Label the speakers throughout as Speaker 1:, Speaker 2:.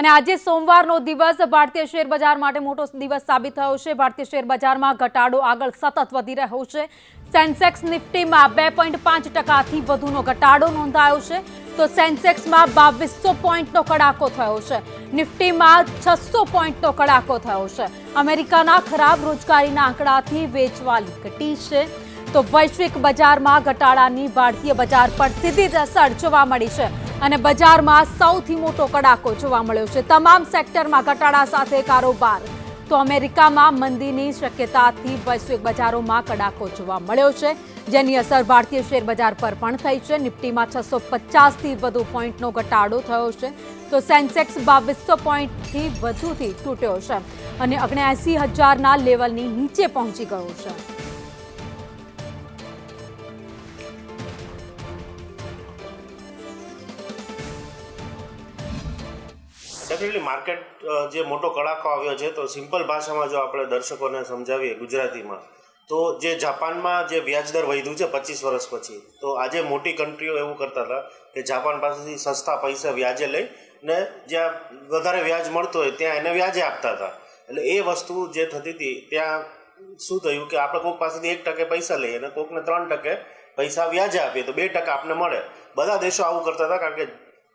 Speaker 1: અને આજે સોમવારનો દિવસ ભારતીય શેર બજાર માટે મોટો દિવસ સાબિત થયો છે. ભારતીય શેર બજારમાં ઘટાડો આગળ સતત વધી રહ્યો છે. સેન્સેક્સ નિફ્ટીમાં બે પોઈન્ટ પાંચ ટકાથી વધુનો ઘટાડો નોંધાયો છે. તો સેન્સેક્સમાં બાવીસો પોઈન્ટનો કડાકો થયો છે. નિફ્ટીમાં છસો પોઈન્ટનો કડાકો થયો છે. અમેરિકાના ખરાબ રોજગારીના આંકડાથી વેચવાલી ઘટી છે. તો વૈશ્વિક બજારમાં ઘટાડાની ભારતીય બજાર પર સીધી અસર જોવા મળી છે. અને બજારમાં સૌથી મોટો કડાકો જોવા મળ્યો છે. તમામ સેક્ટરમાં ઘટાડા સાથે કારોબાર. તો અમેરિકામાં મંદીની શક્યતાથી વૈશ્વિક બજારોમાં કડાકો જોવા મળ્યો છે, જેની અસર ભારતીય શેર બજાર પર પણ થઈ છે. નિફ્ટીમાં છસો પચાસથી વધુ પોઈન્ટનો ઘટાડો થયો છે. તો સેન્સેક્સ બાવીસો પોઈન્ટથી વધુથી તૂટ્યો છે અને અગ્નેસી હજારના લેવલની નીચે પહોંચી ગયો છે.
Speaker 2: ડેફિનેટલી માર્કેટ જે મોટો કડાકો આવ્યો છે, તો સિમ્પલ ભાષામાં જો આપણે દર્શકોને સમજાવીએ ગુજરાતીમાં, તો જે જાપાનમાં જે વ્યાજદર વધ્યું છે પચીસ વર્ષ પછી, તો આજે મોટી કન્ટ્રીઓ એવું કરતા હતા કે જાપાન પાસેથી સસ્તા પૈસા વ્યાજે લઈ ને જ્યાં વધારે વ્યાજ મળતો હોય ત્યાં એને વ્યાજે આપતા હતા. એટલે એ વસ્તુ જે થતી હતી, ત્યાં શું થયું કે આપણે કોઈક પાસેથી એક ટકે પૈસા લઈએ અને કોઈકને ત્રણ ટકે પૈસા વ્યાજે આપીએ તો બે ટકા આપણને મળે. બધા દેશો આવું કરતા હતા કારણ કે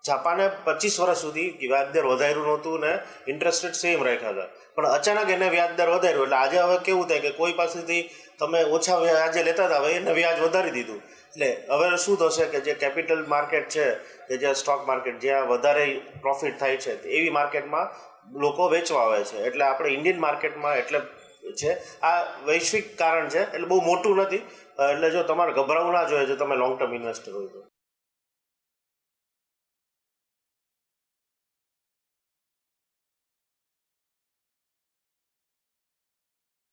Speaker 2: જાપાને પચીસ વર્ષ સુધી વ્યાજદર વધાર્યું નહોતું ને ઇન્ટરેસ્ટ રેટ સેમ રાખ્યા હતા. પણ અચાનક એને વ્યાજદર વધાર્યું એટલે આજે હવે કેવું થાય કે કોઈ પાસેથી તમે ઓછા વ્યાજે લેતા હતા, હવે એને વ્યાજ વધારી દીધું. એટલે હવે શું થશે કે જે કેપિટલ માર્કેટ છે, કે જે સ્ટોક માર્કેટ જ્યાં વધારે પ્રોફિટ થાય છે એવી માર્કેટમાં લોકો વેચવા આવે છે. એટલે આપણે ઇન્ડિયન માર્કેટમાં એટલે છે, આ વૈશ્વિક કારણ છે, એટલે બહુ મોટું નથી. એટલે જો તમારે ગભરાવું ના જોઈએ, જો તમે લોંગ ટર્મ ઇન્વેસ્ટર હોય તો.